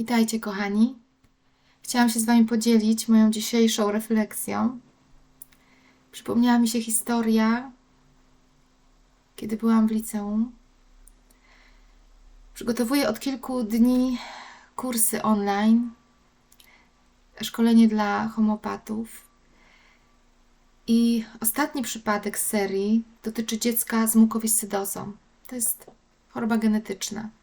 Witajcie, kochani. Chciałam się z Wami podzielić moją dzisiejszą refleksją. Przypomniała mi się historia, kiedy byłam w liceum. Przygotowuję od kilku dni kursy online, szkolenie dla homopatów. I ostatni przypadek z serii dotyczy dziecka z mukowiscydozą. To jest choroba genetyczna.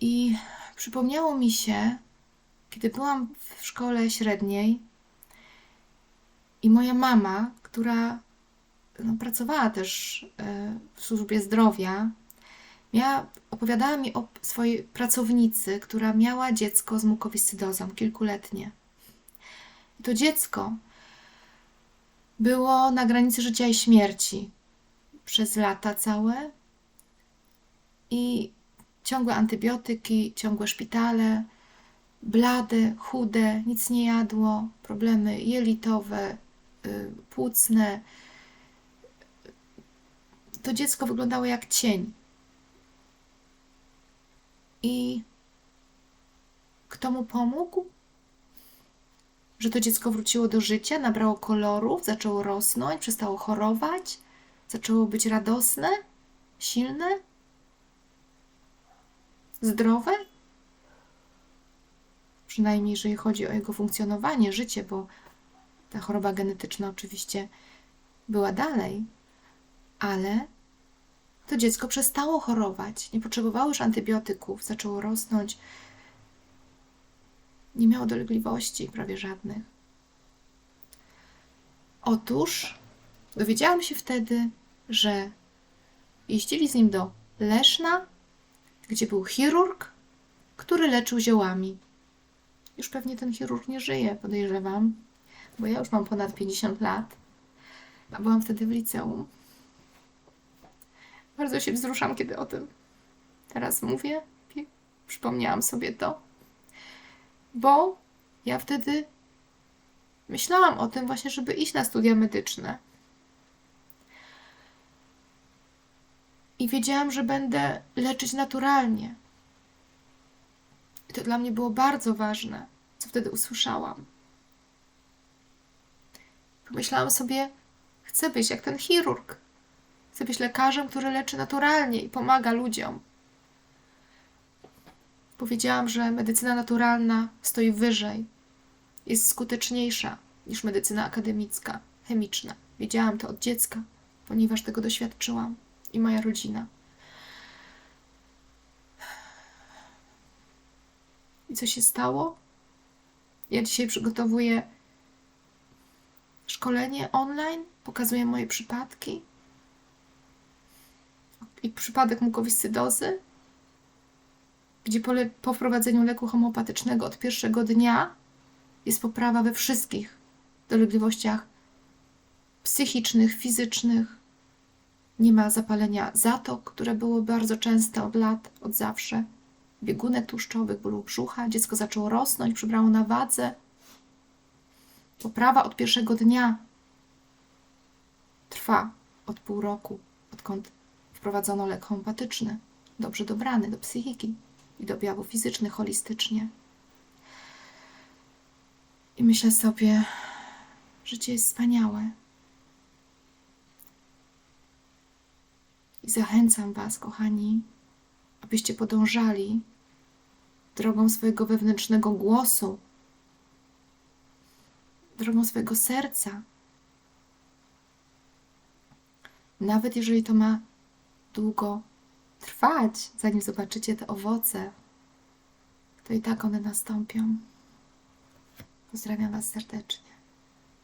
I przypomniało mi się, kiedy byłam w szkole średniej i moja mama, która no, pracowała też e, w służbie zdrowia, miała, opowiadała mi o swojej pracownicy, która miała dziecko z mukowiscydozą, kilkuletnie. I to dziecko było na granicy życia i śmierci przez lata całe i ciągłe antybiotyki, ciągłe szpitale, blade, chude, nic nie jadło, problemy jelitowe, y, płucne. To dziecko wyglądało jak cień. I kto mu pomógł? Że to dziecko wróciło do życia, nabrało kolorów, zaczęło rosnąć, przestało chorować, zaczęło być radosne, silne? Zdrowe? Przynajmniej jeżeli chodzi o jego funkcjonowanie, życie, bo ta choroba genetyczna oczywiście była dalej, ale to dziecko przestało chorować, nie potrzebowało już antybiotyków, zaczęło rosnąć, nie miało dolegliwości prawie żadnych. Otóż dowiedziałam się wtedy, że jeździli z nim do Leszna, gdzie był chirurg, który leczył ziołami. Już pewnie ten chirurg nie żyje, podejrzewam, bo ja już mam ponad 50 lat, a byłam wtedy w liceum. Bardzo się wzruszam, kiedy o tym teraz mówię. Przypomniałam sobie to, bo ja wtedy myślałam o tym właśnie, żeby iść na studia medyczne. I wiedziałam, że będę leczyć naturalnie. I to dla mnie było bardzo ważne, co wtedy usłyszałam. Pomyślałam sobie, chcę być jak ten chirurg. Chcę być lekarzem, który leczy naturalnie i pomaga ludziom. Powiedziałam, że medycyna naturalna stoi wyżej, jest skuteczniejsza niż medycyna akademicka, chemiczna. Wiedziałam to od dziecka, ponieważ tego doświadczyłam i moja rodzina. I co się stało? Ja dzisiaj przygotowuję szkolenie online, pokazuję moje przypadki i przypadek mukowiscydozy, gdzie po, po wprowadzeniu leku homeopatycznego od pierwszego dnia jest poprawa we wszystkich dolegliwościach psychicznych, fizycznych, nie ma zapalenia zatok, które było bardzo częste od lat, od zawsze. Biegunek tłuszczowych, bólu brzucha. Dziecko zaczęło rosnąć, przybrało na wadze. Poprawa od pierwszego dnia trwa od pół roku, odkąd wprowadzono lek homeopatyczny, dobrze dobrany do psychiki i do objawów fizycznych holistycznie. I myślę sobie, życie jest wspaniałe. I zachęcam Was, kochani, abyście podążali drogą swojego wewnętrznego głosu, drogą swojego serca. Nawet jeżeli to ma długo trwać, zanim zobaczycie te owoce, to i tak one nastąpią. Pozdrawiam Was serdecznie.